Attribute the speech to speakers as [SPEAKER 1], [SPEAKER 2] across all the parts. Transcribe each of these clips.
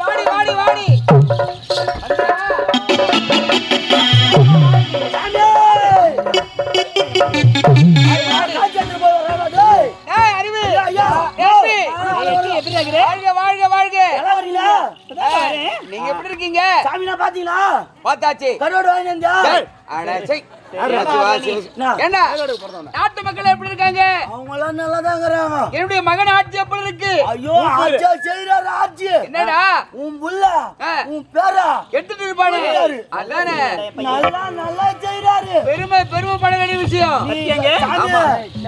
[SPEAKER 1] வாடி வாடி வாடி. பாத்தீங்களா? பார்த்தாச்சு. கரோடு வாங்கி வந்தா நாட்டு மக்கள் எப்படி இருக்காங்க?
[SPEAKER 2] அவங்க எல்லாம்
[SPEAKER 1] நல்லா மகன் ஆட்சி எப்படி இருக்கு?
[SPEAKER 2] ஐயோ ஆட்சி செய்யறாரு ஆட்சி.
[SPEAKER 1] என்னடா?
[SPEAKER 2] உன் புள்ள. உன் பேரா
[SPEAKER 1] எடுத்துட்டு இருப்பானு அதானே
[SPEAKER 2] நல்லா நல்லா செய்யறாரு
[SPEAKER 1] பெருமை பெருமை பட வேண்டிய விஷயம்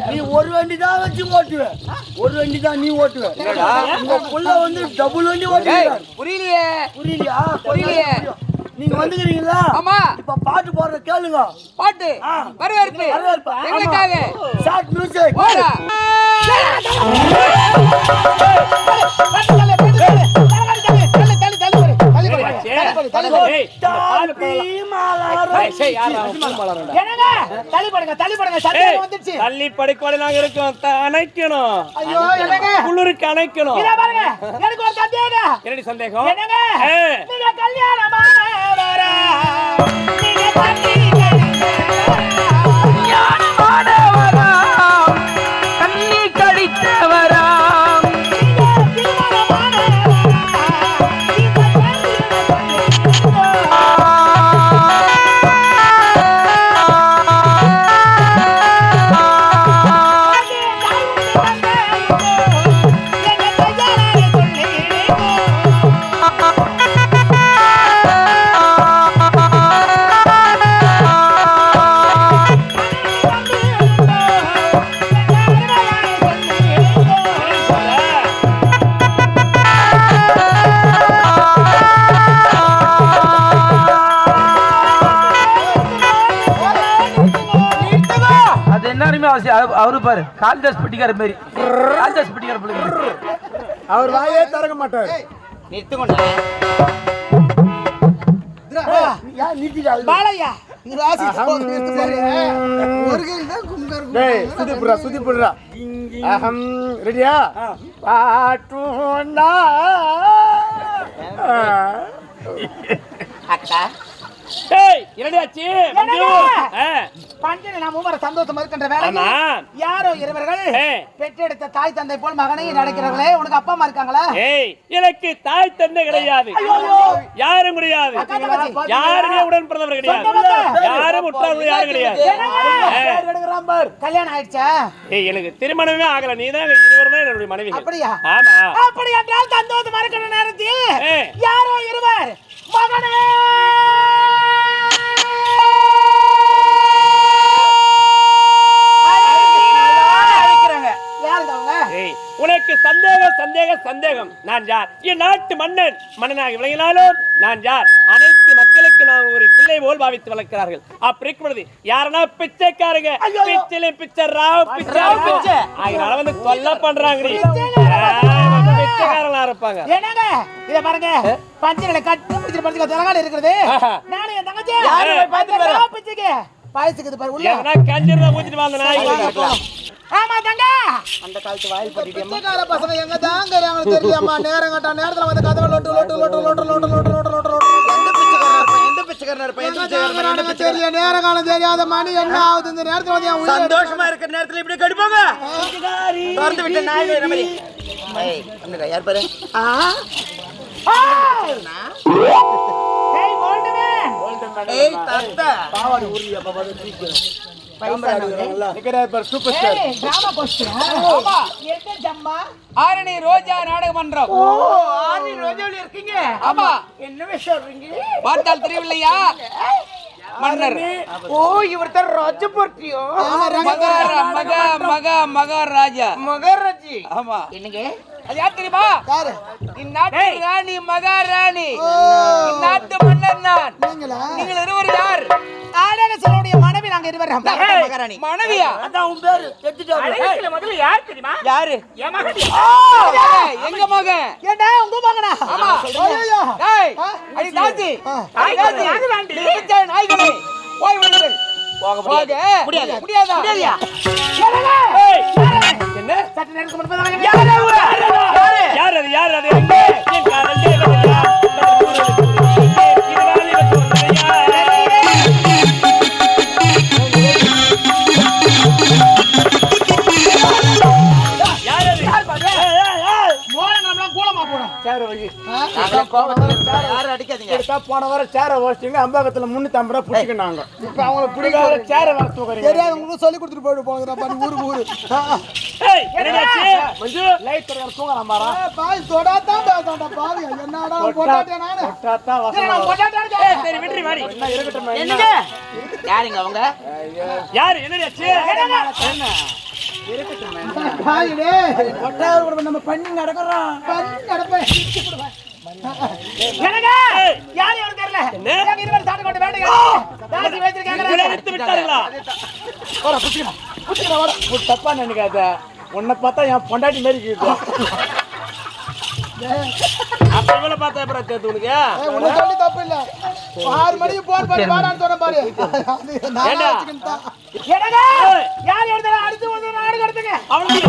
[SPEAKER 2] நீ ஒரு வண்டி தான் வச்சு ஓட்டுவ ஒரு வண்டி தான் நீ ஓட்டுவ
[SPEAKER 1] என்னடா?
[SPEAKER 2] உங்க புள்ள வந்து டபுள் வண்டி
[SPEAKER 1] ஏய்,
[SPEAKER 2] ஓட்டுவாரு
[SPEAKER 1] புரியலையே
[SPEAKER 2] புரியலையா
[SPEAKER 1] புரியலையே.
[SPEAKER 2] நீங்க வந்துக்கிறீங்களா
[SPEAKER 1] ஆமா
[SPEAKER 2] இப்ப பாட்டு போடுற கேளுங்க
[SPEAKER 1] பாட்டு. வரவேற்பு
[SPEAKER 2] வரவேற்பு.
[SPEAKER 1] எங்களுக்காக
[SPEAKER 2] ஷார்ட் மியூசிக்
[SPEAKER 3] தள்ளி படுங்க தள்ளி படுங்க சத்தம் வந்துச்சு அணைக்கணும்.
[SPEAKER 1] எனக்கு ஒரு
[SPEAKER 4] சந்தேகம். என்னங்க? நீங்க கல்யாணமான எதுவுமே அவரு பாரு காளிதாஸ் பட்டிக்கார மாரி. காளிதாஸ் பட்டிக்கார பிள்ளைங்க
[SPEAKER 2] அவர் வாயே திறக்க மாட்டார்.
[SPEAKER 5] பாலையா? ரெடியா? பாட்டும்
[SPEAKER 3] அக்கா. இரடியாச்சு என்னடியாச்சு மஞ்சு? ஆ,
[SPEAKER 6] சந்தோஷமா இருக்கின்ற வேலை யாரோ இருவர்கள் பெற்றெடுத்த தாய் தந்தை போல் மகனை நடக்கிறார்களே. உனக்கு அப்பா அம்மா இருக்காங்களா?
[SPEAKER 3] ஏய் எனக்கு தாய் தந்தை கிடையாது. யாரும் கிடையாது. யாருமே உடன் பிறந்தவர் கிடையாது. யாரும் உற்றார்கள் யாரும் கிடையாது.
[SPEAKER 6] கல்யாணம் ஆயிடுச்சா?
[SPEAKER 3] ஏய் எனக்கு திருமணமே ஆகல. நீ தான் இருவர் தான் என்னுடைய மனைவி
[SPEAKER 6] அப்படியா?
[SPEAKER 3] ஆமா.
[SPEAKER 6] அப்படி என்றால் சந்தோஷமா இருக்கிற நேரத்தில். யாரோ இருவர் மகனே
[SPEAKER 3] சந்தேகம். நான் யார்? என் நாட்டு மன்னன். மன்னனாக விளங்கினாலும் நான் யார்? அனைத்து மக்களுக்கு நான் ஒரு பிள்ளை போல் பாவித்து வளர்க்கிறார்கள். அப்படி இருக்கும் பொழுது யாருன்னா பிச்சைக்காரங்க பிச்சையில பிச்சை ராவ் பிச்சை. பிச்சை. அதனால வந்து தொல்லை பண்றாங்க பிச்சைக்காரங்களா இருப்பாங்க.
[SPEAKER 6] என்னங்க? இத பாருங்க. பஞ்சனில கட்டு பிடிச்சு படுத்துக்க தலைகால. நானும் என் தங்கச்சி.
[SPEAKER 3] யாரு
[SPEAKER 6] வர பிச்சுக்கு. பாயசுக்கு பாரு உள்ள.
[SPEAKER 3] எதனா கஞ்சிருந்தா ஊத்திட்டு வந்த நாய்
[SPEAKER 6] ஆமா தங்க.
[SPEAKER 2] பிச்சைக்கார பசங்க எங்க தாங்கிறாங்க தெரியலையாம்மா நேரம் கட்டா நேரத்துல வந்து கதவை லொட்டு லொட்டு லொட்டு லொட்டு லொட்டு லொட்டு லொட்டு லொட்டு தெரியல நேரம் காலம் தெரியாத மணி என்ன ஆகுது? இந்த நேரத்துல வந்து
[SPEAKER 5] சந்தோஷமா இருக்கிற நேரத்துல இப்படி கடிப்பாங்க திறந்து விட்ட நாய் வேற மாதிரி. ஏய் வந்துடா யார் பாரு?
[SPEAKER 6] ஏய் ஓல்டுமே
[SPEAKER 5] ஏய் தாத்தா.
[SPEAKER 2] நிக்கிறார் பாரு சூப்பர் ஸ்டார்
[SPEAKER 1] ஆரணி ரோஜா நாடக மன்றம்.
[SPEAKER 5] ஓ ஆனி ரோஜாவுல இருக்கீங்க?
[SPEAKER 1] ஆமா.
[SPEAKER 5] என்ன சொல்றீங்க
[SPEAKER 1] பார்த்தால் தெரியவில்லையா? மன்னர்.
[SPEAKER 5] ஓ இவர் தான் ராஜபோர்ட்டியோ
[SPEAKER 1] மகாரா மகா மகா மகாராஜா
[SPEAKER 5] மகாராஜி.
[SPEAKER 1] ஆமா.
[SPEAKER 5] என்னங்க?
[SPEAKER 1] அது யார் தெரியுமா? இந்நாட்டு ராணி மகாராணி இந்நாட்டு மன்னர் நான். நீங்கள் இருவர் யார்?
[SPEAKER 6] நாங்க இருவரும்
[SPEAKER 5] மகாராணி.
[SPEAKER 1] மனைவியா?
[SPEAKER 2] அதான் உன் பேரு. எட்டுட்டாரு
[SPEAKER 3] முதல்ல யார் தெரியுமா?
[SPEAKER 1] யாரு?
[SPEAKER 3] என் மகன்.
[SPEAKER 1] எங்க மகன்?
[SPEAKER 6] ஏண்டா உங்க மகனா?
[SPEAKER 1] ஆமா
[SPEAKER 6] ஐயோ.
[SPEAKER 1] டேய் அடி தாசி தாசி நிறுத்த நாய்களே போய் விடுங்கள் போக முடியாது. முடியாதா. முடியாதா?
[SPEAKER 3] ஏய்,
[SPEAKER 5] எடுத்தா போன வாரம் சேரை வச்சிங்க அம்பாக்கத்துல ஐம்பது ரூபா பிடிச்சிக்கினாங்க. இப்ப அவங்களுக்கு பிடிக்காத சேரை வர தூக்குறீங்க.
[SPEAKER 6] தெரியாதவங்களுக்கு சொல்லி கொடுத்துட்டு போயிட்டு போங்க பண்ணி ஊருக்கு ஊரு.
[SPEAKER 3] ஏய், என்னடாச்சு? மஞ்சு,
[SPEAKER 5] லைட் தரங்க தூங்கலாம் பாரா.
[SPEAKER 6] பாய் தொடாதான் பேசாண்டா பாவி என்னடா போட்டாட்டியா நானு?
[SPEAKER 5] தான் வசனம்.
[SPEAKER 3] ஏய், சரி, வாடி.
[SPEAKER 7] என்னங்க? யாருங்க அவங்க?
[SPEAKER 3] யாரு? என்னடாச்சு?
[SPEAKER 6] பாயிடே
[SPEAKER 5] நம்ம பண்ணி நடக்கிறோம்.
[SPEAKER 6] பண்ணி நடப்பேன்.
[SPEAKER 3] ஏய்,
[SPEAKER 5] யார் யாரும் தெரியல?
[SPEAKER 3] என்ன?
[SPEAKER 5] எங்க இருவர் சாட்டு கொண்டு வேண்டுங்க? தாசி
[SPEAKER 3] உங்களை
[SPEAKER 5] வச்சிருக்காங்க
[SPEAKER 3] எடுத்து விட்டார்களா?
[SPEAKER 5] தப்பா நினைக்காத. உன்னை பார்த்தா என் பொண்டாட்டி மாதிரி இருக்குது.
[SPEAKER 3] அப்ப இவளை பார்த்தா அப்புறம் தெரியுது உனக்கு?
[SPEAKER 6] உன்னை சொல்லி தப்பு இல்ல. ஆறு மணிக்கு போன் பண்ணி வாடான்னு சொன்ன பாரு.
[SPEAKER 3] ஏண்டா?
[SPEAKER 5] யார் யாரும் அடுத்து வந்து நாடு கடத்துங்க.
[SPEAKER 3] அவனுக்கு